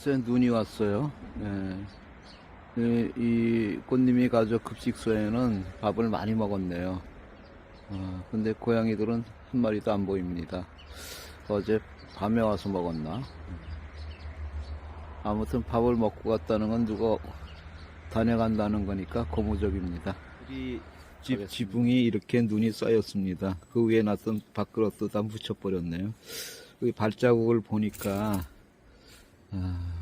새 눈이 왔어요. 예. 이, 이 꽃님이 가족 급식소에는 밥을 많이 먹었네요. 어, 근데 고양이들은 한 마리도 안 보입니다. 어제 밤에 와서 먹었나? 아무튼 밥을 먹고 갔다는 건 누가 다녀간다는 거니까 고무적입니다. 우리 집 지붕이 이렇게 눈이 쌓였습니다. 그 위에 놨던 밥그릇도 다 묻혀버렸네요. 그 발자국을 보니까 아,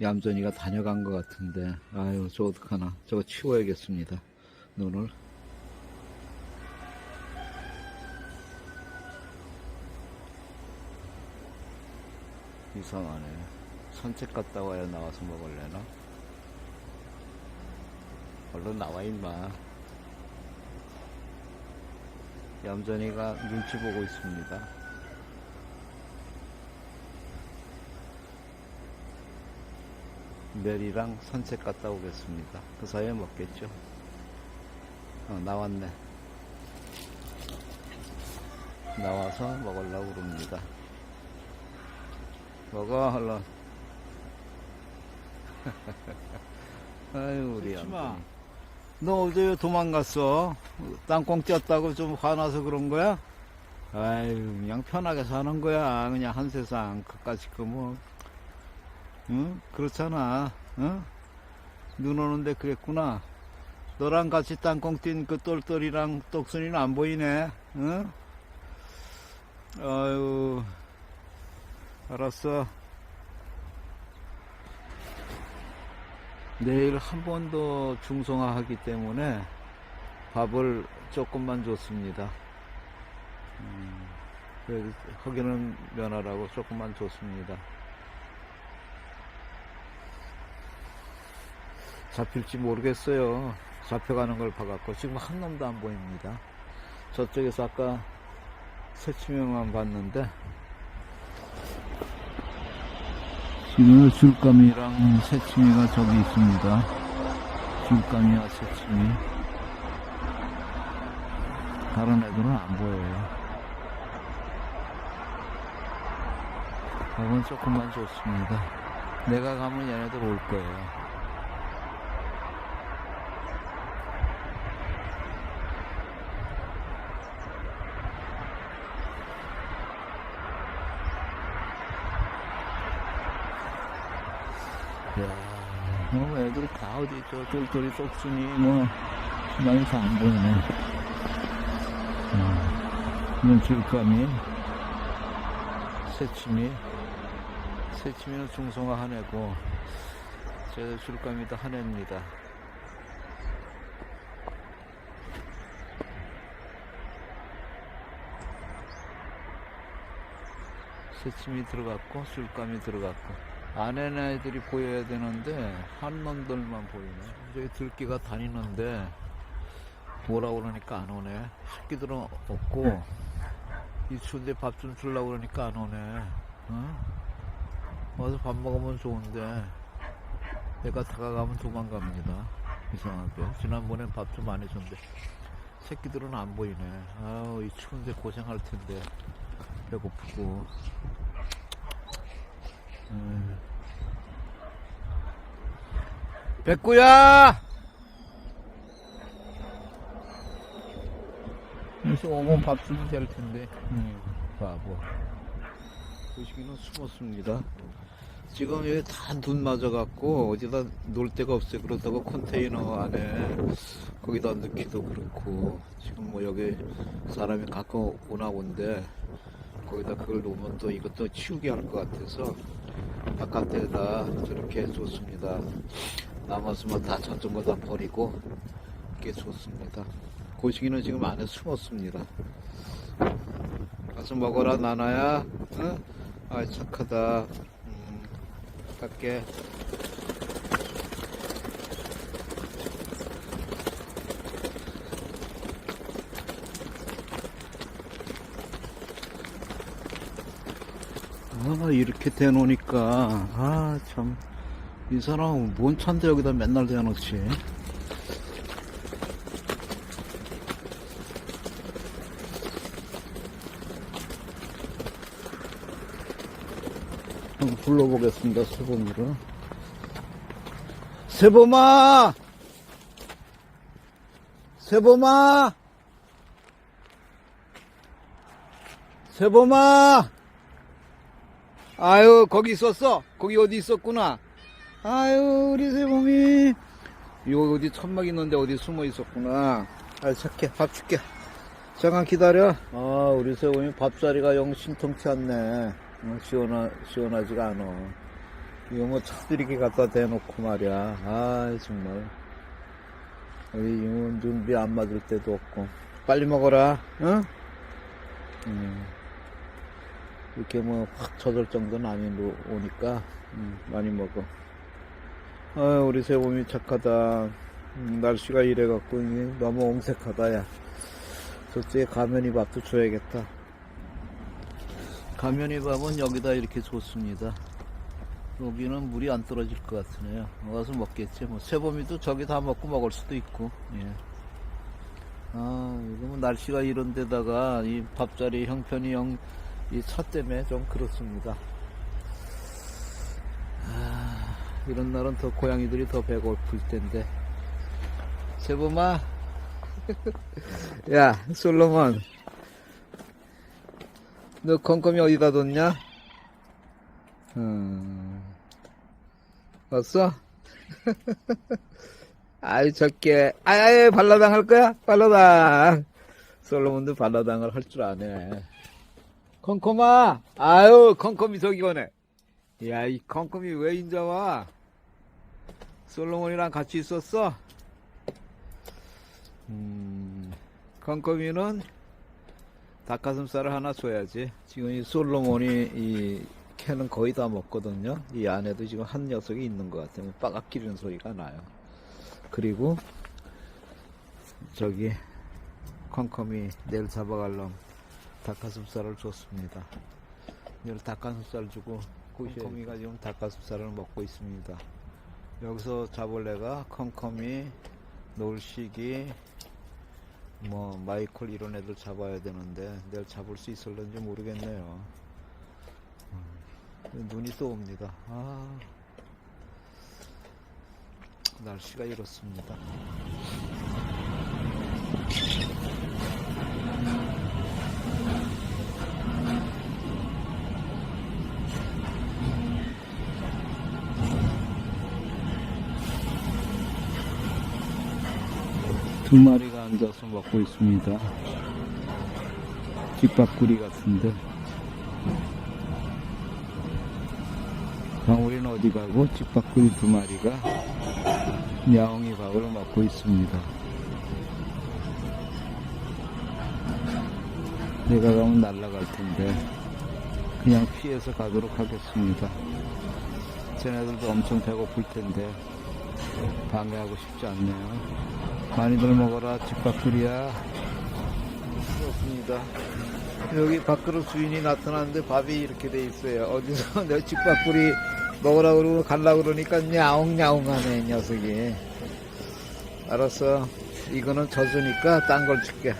얌전이가 다녀간 것 같은데. 아유 저 어떡하나. 저거 치워야겠습니다. 눈을. 이상하네. 산책 갔다 와야 나와서 먹을래나? 얼른 나와 임마. 얌전이가 눈치 보고 있습니다 메리랑 산책 갔다 오겠습니다. 그 사이에 먹겠죠. 어, 나왔네. 나와서 먹으려고 그럽니다. 먹어, 얼른. 아유, 우리. 얌전히. 너 어제 왜 도망갔어? 땅콩 쪘다고 좀 화나서 그런 거야? 아유, 그냥 편하게 사는 거야. 그냥 한 세상. 그까짓 거 뭐. 응? 그렇잖아. 응? 눈 오는데 그랬구나. 너랑 같이 땅콩 뛴 그 똘똘이랑 똑순이는 안 보이네. 응? 아유, 알았어. 내일 한 번 더 중성화 하기 때문에 밥을 조금만 줬습니다. 음, 허기는 면하라고 조금만 줬습니다. 잡힐지 모르겠어요. 잡혀가는 걸 봐갖고 지금 한 놈도 안 보입니다. 저쪽에서 아까 새치명만 봤는데 지금 줄감이랑 새치미가 저기 있습니다. 줄감이와 새치미 다른 애들은 안 보여요. 밥은 조금만 줬습니다. 내가 가면 얘네들 올 거예요. 뭐 애들 다 어디 저 똘똘이 똑순이 뭐 많이 다안 보이네. 음, 이건 줄감이, 새치미, 새치미는 중성화 한 애고, 제 줄감이도 한 애입니다. 새침이 들어갔고 술감이 들어갔고 안에는 애들이 보여야 되는데 한 놈들만 보이네. 저기 들기가 다니는데 뭐라 그러니까 안 오네. 새끼들은 없고 이 추운데 밥 좀 주려고 그러니까 안 오네. 어? 와서 밥 먹으면 좋은데 내가 다가가면 도망갑니다. 이상하게. 지난번엔 밥좀 많이 줬는데 새끼들은 안 보이네. 아우 이 추운데 고생할 텐데. 배고프고 백구야! 여기서 오면 밥 주면 될 텐데. 음, 바보. 보시기는 숨었습니다. 지금 여기 다눈 맞아갖고 어디다 놀 데가 없어요. 그렇다고 컨테이너 안에 거기다 넣기도 그렇고 지금 뭐 여기 사람이 가끔 오나 본데 거기다 그걸 놓으면 또 이것도 치우게 할 것 같아서 바깥에다 저렇게 줬습니다. 남았으면 다 자전거 다 버리고 이렇게 줬습니다. 고식이는 지금 안에 숨었습니다. 가서 먹어라 나나야. 응? 아 착하다. 음, 갈게. 아, 이렇게 대놓으니까, 아, 참. 이 사람은 뭔 차인데 여기다 맨날 대놓지? 어, 불러보겠습니다, 세범이를. 세범아! 세범아! 세범아! 아유, 거기 있었어? 거기 어디 있었구나? 아유, 우리 세범이. 이거 어디 천막 있는데 어디 숨어 있었구나. 아, 착해. 밥 줄게. 잠깐 기다려. 아, 우리 세범이 밥자리가 영 신통치 않네. 어, 시원하, 시원하지가 않아. 이거 뭐 차들이게 갖다 대놓고 말이야. 아, 정말. 이 준비 안 맞을 때도 없고. 빨리 먹어라. 응? 음. 이렇게 뭐 확 젖을 정도는 아니고 오니까 음, 많이 먹어. 아, 우리 세범이 착하다. 음, 날씨가 이래갖고 너무 옹색하다, 야. 저쪽에 가면이 밥도 줘야겠다. 가면이 밥은 여기다 이렇게 줬습니다. 여기는 물이 안 떨어질 것 같으네요. 와서 먹겠지. 뭐, 세범이도 저기 다 먹고 먹을 수도 있고, 예. 아, 이거 뭐 날씨가 이런 데다가 이 밥자리 형편이 영, 이 차 때문에 좀 그렇습니다. 아, 이런 날은 더 고양이들이 더 배고플 텐데. 세범아. 야, 솔로몬. 너 컴컴이 어디다 뒀냐? 음. 왔어? 아이, 적게. 아이, 발라당 할 거야? 발라당. 솔로몬도 발라당을 할 줄 아네. 컴컴아! 아유, 컴컴이 저기 오네. 야, 이 컴컴이 왜 인자 와? 솔로몬이랑 같이 있었어? 음, 컴컴이는 닭가슴살을 하나 줘야지. 지금 이 솔로몬이 이 캔은 거의 다 먹거든요. 이 안에도 지금 한 녀석이 있는 것 같아요. 빠각 기르는 소리가 나요. 그리고 저기 컴컴이 내일 잡아갈 놈 닭가슴살을 줬습니다. 내일 닭가슴살 주고 컴컴이가 지금 닭가슴살을 먹고 있습니다. 여기서 잡을래가 컴컴이 놀시기 뭐 마이클 이런 애들 잡아야 되는데 내일 잡을 수 있을런지 모르겠네요. 음, 눈이 또 옵니다. 아, 날씨가 이렇습니다. 두 마리가 앉아서 먹고 있습니다. 뒷밥구리 같은데. 방울이는 어디 가고 뒷밥구리 두 마리가 야옹이 밥을 먹고 있습니다. 내가 가면 날아갈 텐데 그냥 피해서 가도록 하겠습니다. 쟤네들도 엄청 배고플 텐데 방해하고 싶지 않네요. 많이들 먹어라 집밥풀이야. 그렇습니다. 여기 밖으로 주인이 나타났는데 밥이 이렇게 돼 있어요. 어디서 내 집밥풀이 먹으라 그러고 갈라 그러니까 야옹야옹하네 이 녀석이. 알았어. 이거는 젖으니까 딴 걸 줄게.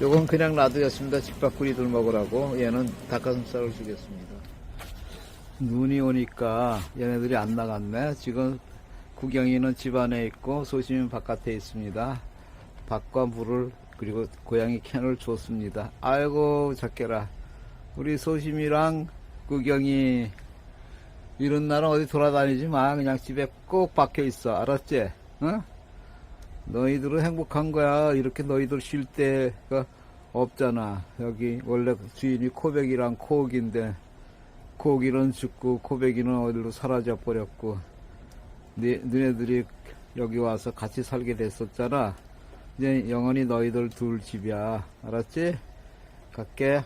요건 그냥 놔두겠습니다. 집밥풀이들 먹으라고. 얘는 닭가슴살을 주겠습니다. 눈이 오니까 얘네들이 안 나갔네. 지금 구경이는 집 안에 있고 소심이는 바깥에 있습니다. 밥과 물을 그리고 고양이 캔을 줬습니다. 아이고 작게라 우리 소심이랑 구경이 이런 날은 어디 돌아다니지 마 그냥 집에 꼭 박혀 있어 알았지? 어? 너희들은 행복한 거야 이렇게 너희들 쉴 때가 없잖아 여기 원래 주인이 코백이랑 코옥인데 코옥이는 죽고 코백이는 어디로 사라져 버렸고 네, 너네들이 여기 와서 같이 살게 됐었잖아. 이제 영원히 너희들 둘 집이야. 알았지? 갈게.